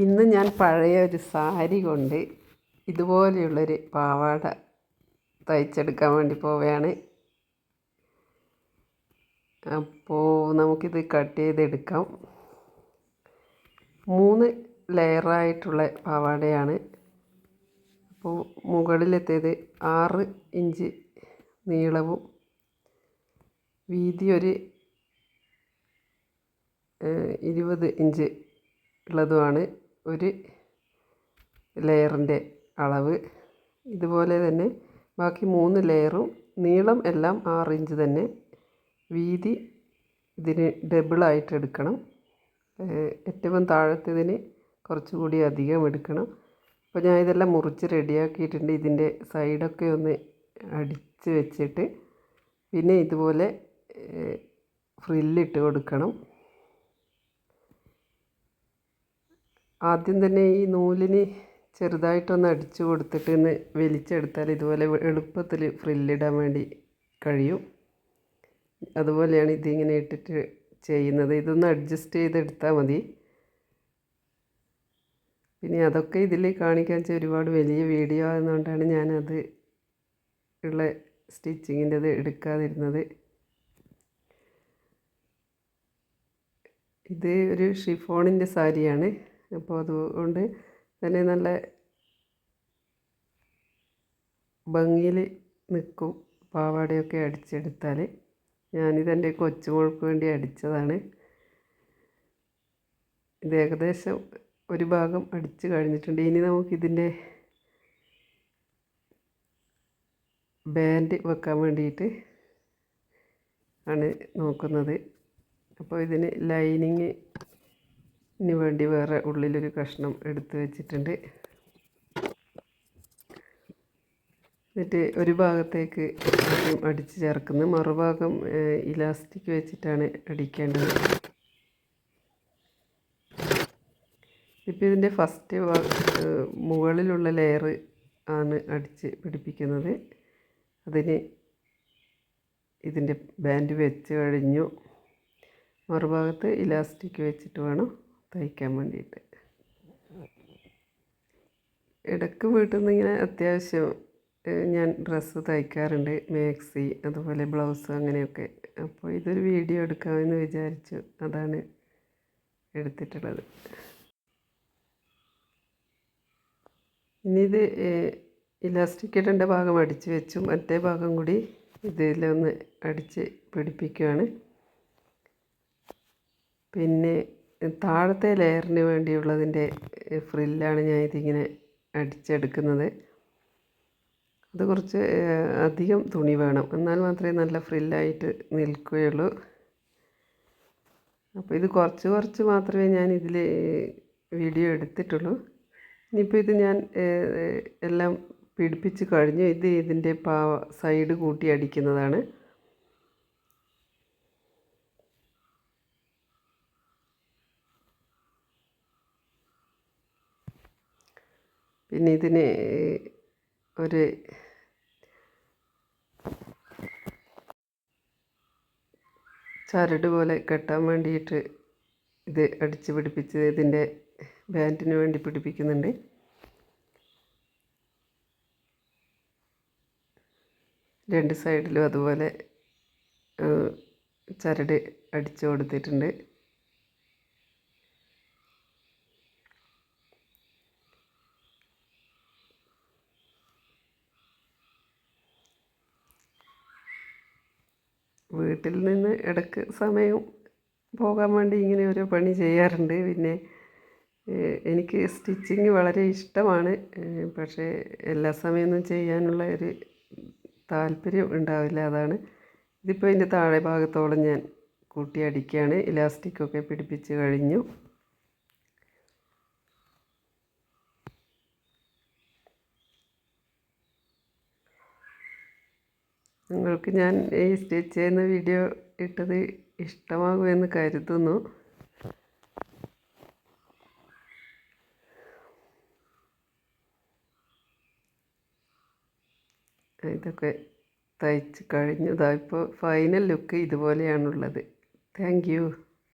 ഇന്ന് ഞാൻ പഴയ ഒരു സാരി കൊണ്ട് ഇതുപോലെയുള്ളൊരു പാവാട തയ്ച്ചെടുക്കാൻ വേണ്ടി പോവുകയാണ്. അപ്പോൾ നമുക്കിത് കട്ട് ചെയ്തെടുക്കാം. മൂന്ന് ലെയറായിട്ടുള്ള പാവാടയാണ്. അപ്പോൾ മുകളിലെത്തിയത് ആറ് ഇഞ്ച് നീളവും വീതി ഒരു ഇരുപത് ഇഞ്ച് ഉള്ളതുമാണ്. ഒരു ലെയറിന്റെ അളവ്. ഇതുപോലെ തന്നെ ബാക്കി മൂന്ന് ലെയറും നീളം എല്ലാം ആറ് ഇഞ്ച് തന്നെ. വീതി ഇതിന് ഡബിളായിട്ട് എടുക്കണം. ഏറ്റവും താഴത്തതിന് കുറച്ചുകൂടി അധികം എടുക്കണം. അപ്പോൾ ഞാൻ ഇതെല്ലാം മുറിച്ച് റെഡിയാക്കിയിട്ടുണ്ട്. ഇതിന്റെ സൈഡൊക്കെ ഒന്ന് അടിച്ച് വെച്ചിട്ട്. പിന്നെ ഇതുപോലെ ഫ്രില്ലിട്ട് കൊടുക്കണം. ആദ്യം തന്നെ ഈ നൂലിന് ചെറുതായിട്ടൊന്ന് അടിച്ചു കൊടുത്തിട്ട് ഒന്ന് വലിച്ചെടുത്താൽ ഇതുപോലെ എളുപ്പത്തിൽ ഫ്രില്ലിടാൻ വേണ്ടി കഴിയും. അതുപോലെയാണ് ഇതിങ്ങനെ ഇട്ടിട്ട് ചെയ്യുന്നത്. ഇതൊന്ന് അഡ്ജസ്റ്റ് ചെയ്തെടുത്താൽ മതി. പിന്നെ അതൊക്കെ ഇതിൽ കാണിക്കാൻ വെച്ചാൽ ഒരുപാട് വലിയ വീഡിയോ ആയതുകൊണ്ടാണ് ഞാനത് ഉള്ള സ്റ്റിച്ചിങ്ങിന്റെത് എടുക്കാതിരുന്നത്. ഇത് ഒരു ഷിഫോണിന്റെ സാരിയാണ്. അപ്പോൾ അതുകൊണ്ട് തന്നെ നല്ല ഭംഗിയിൽ നിൽക്കും പാവാടയൊക്കെ അടിച്ചെടുത്താൽ. ഞാനിതെന്റെ കൊച്ചുമോൾക്ക് വേണ്ടി അടിച്ചതാണ്. ഇത് ഏകദേശം ഒരു ഭാഗം അടിച്ച് കഴിഞ്ഞിട്ടുണ്ട്. ഇനി നമുക്കിതിന്റെ ബാൻഡ് വെക്കാൻ വേണ്ടിയിട്ട് ആണ് നോക്കുന്നത്. അപ്പോൾ ഇതിന് ലൈനിങ് ഇനി വേണ്ടി വേറെ ഉള്ളിലൊരു കഷ്ണം എടുത്ത് വെച്ചിട്ടുണ്ട്. എന്നിട്ട് ഒരു ഭാഗത്തേക്ക് ആദ്യം അടിച്ച് ചേർക്കുന്നത്. മറുഭാഗം ഇലാസ്റ്റിക് വെച്ചിട്ടാണ് അടിക്കേണ്ടത്. ഇപ്പോൾ ഇതിന്റെ ഫസ്റ്റ് മുകളിലുള്ള ലെയർ ആണ് അടിച്ച് പിടിപ്പിക്കുന്നത്. അതിന് ഇതിന്റെ ബാൻഡ് വെച്ച് കഴിഞ്ഞു. മറുഭാഗത്ത് ഇലാസ്റ്റിക് വെച്ചിട്ട് വേണം തയ്ക്കാൻ വേണ്ടിയിട്ട്. ഇടയ്ക്ക് വീട്ടിൽ നിന്ന് ഇങ്ങനെ അത്യാവശ്യം ഞാൻ ഡ്രസ്സ് തയ്ക്കാറുണ്ട് മാക്സി അതുപോലെ ബ്ലൗസ് അങ്ങനെയൊക്കെ. അപ്പോൾ ഇതൊരു വീഡിയോ എടുക്കാമെന്ന് വിചാരിച്ചു അതാണ് എടുത്തിട്ടുള്ളത്. ഇനി ഇത് ഇലാസ്റ്റിക് ഇടേണ്ട ഭാഗം അടിച്ച് വെച്ചു മറ്റേ ഭാഗം കൂടി ഇതിലൊന്ന് അടിച്ച് പിടിപ്പിക്കുകയാണ് പിന്നെ താഴത്തെ ലെയറിന് വേണ്ടിയുള്ളതിന്റെ ഫ്രില്ലാണ് ഞാൻ ഇതിങ്ങനെ അടിച്ചെടുക്കുന്നത്. അത് കുറച്ച് അധികം തുണി വേണം. എന്നാൽ മാത്രമേ നല്ല ഫ്രില്ലായിട്ട് നിൽക്കുകയുള്ളൂ. അപ്പോൾ ഇത് കുറച്ച് കുറച്ച് മാത്രമേ ഞാൻ ഇതിൽ വീഡിയോ എടുത്തിട്ടുള്ളൂ. ഇനിയിപ്പോൾ ഇത് ഞാൻ എല്ലാം പിടിപ്പിച്ച് കഴിഞ്ഞു. ഇത് ഇതിന്റെ പാവ സൈഡ് കൂട്ടി അടിക്കുന്നതാണ്. പിന്നെ ഇതിന് ഒരു ചരട് പോലെ കെട്ടാൻ വേണ്ടിയിട്ട് ഇത് അടിച്ച് പിടിപ്പിച്ച് ഇതിന്റെ ബാൻഡിന് വേണ്ടി പിടിപ്പിക്കുന്നുണ്ട്. രണ്ട് സൈഡിലും അതുപോലെ ചരട് അടിച്ചു കൊടുത്തിട്ടുണ്ട്. വീട്ടിൽ നിന്ന് ഇടയ്ക്ക് സമയം പോകാൻ വേണ്ടി ഇങ്ങനെ ഓരോ പണി ചെയ്യാറുണ്ട്. പിന്നെ എനിക്ക് സ്റ്റിച്ചിങ് വളരെ ഇഷ്ടമാണ്. പക്ഷേ എല്ലാ സമയമൊന്നും ചെയ്യാനുള്ള ഒരു താല്പര്യം ഉണ്ടാവില്ല. അതാണ് ഇതിപ്പോൾ ഇതിന്റെ താഴെ ഭാഗത്തോളം ഞാൻ കൂട്ടി അടിക്കുകയാണ്. ഇലാസ്റ്റിക്കൊക്കെ പിടിപ്പിച്ച് കഴിഞ്ഞു. നിങ്ങൾക്ക് ഞാൻ ഈ സ്റ്റിച്ച് ചെയ്യുന്ന വീഡിയോ ഇട്ടത് ഇഷ്ടമാകുമെന്ന് കരുതുന്നു. ഇതൊക്കെ തയ്ച്ച് കഴിഞ്ഞതാ. ഇപ്പോൾ ഫൈനൽ ലുക്ക് ഇതുപോലെയാണുള്ളത്. Thank you